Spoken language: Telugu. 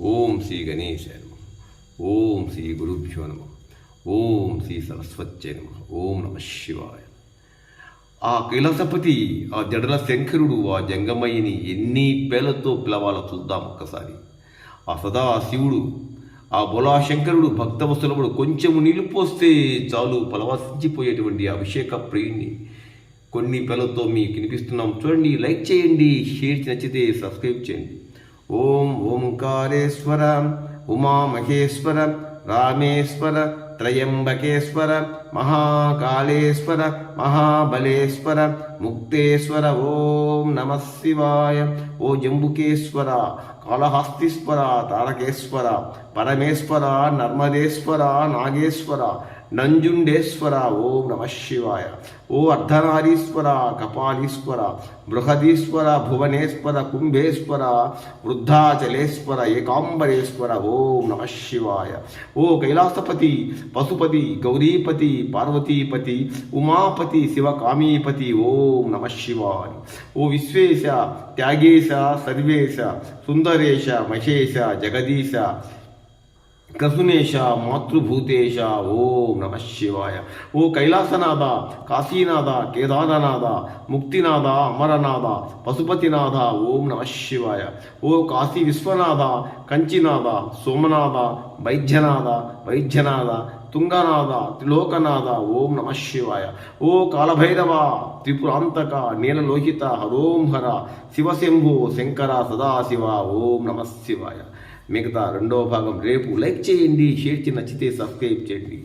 ఓం శ్రీ గణేశాయ నమ. ఓం శ్రీ గురుభ్యో నమ. ఓం శ్రీ సరస్వత్యై నమ. ఓం నమ శివాయ ఆ కైలాసపతి ఆ జడల శంకరుడు ఆ జంగమయ్యని ఎన్ని పేలతో పిలవాలో చూద్దాం ఒక్కసారి. ఆ సదా శివుడు ఆ బొలా శంకరుడు భక్తవసులముడు కొంచెము నీళ్ళు పోస్తే చాలు పలవసించిపోయేటువంటి అభిషేక ప్రియుణ్ణి. కొన్ని పిల్లలతో మీకు వినిపిస్తున్నాం. చూడండి లైక్ చేయండి షేర్ నచ్చితే సబ్స్క్రైబ్ చేయండి. ఓం ఓంకారేశ్వర ఉమామహేశ్వర రామేశ్వర త్రయంబకేశ్వర మహాకాళేశ్వర మహాబలేశ్వర ముక్తేశ్వర ఓం నమ శివాయ ఓ జంబుకేశ్వర కాళహస్తీశ్వర తారకేశ్వర పరమేశ్వర నర్మదేశ్వర నాగేశ్వర నంజుండేశ్వర ఓం నమ శివాయ. ఓ అర్ధనారీశ్వర కపాలీశ్వర బృహదీశ్వర భువనేశ్వర కుంభేశ్వర వృద్ధాచలేశ్వర ఏకాంబరేశ్వర ఓం నమ శివాయ. ఓ కైలాసపతి పశుపతి గౌరీపతి పార్వతీపతి ఉమాపతి శివకామీపతి ఓం నమ శివాయ. ఓ విశ్వేశ త్యాగేశ సర్వేశ సుందరేశ మహేశ జగదీశ కసునేశ మాతృభూతేశ ఓం నమ శివాయ. ఓ కైలాసనాథ కాశీనాథ కేదారనాథ ముక్తినాథ అమరనాథ పశుపతినాథ ఓం నమ శివాయ. ఓ కాశీ విశ్వనాథ కంచినాథ సోమనాథ వైద్యనాథ వైద్యనాథ తుంగనాథ త్రిలోకనాథ ఓం నమ శివాయ. ఓ కాలభైరవ త్రిపురాంతక నీలలోహిత హరోం హర శివశంభు శంకర సదాశివ ఓం నమ శివాయ. మిగతా రెండో భాగం రేపు లైక్ చేయండి షేర్ చేసి నచ్చితే సబ్స్క్రైబ్ చేయండి.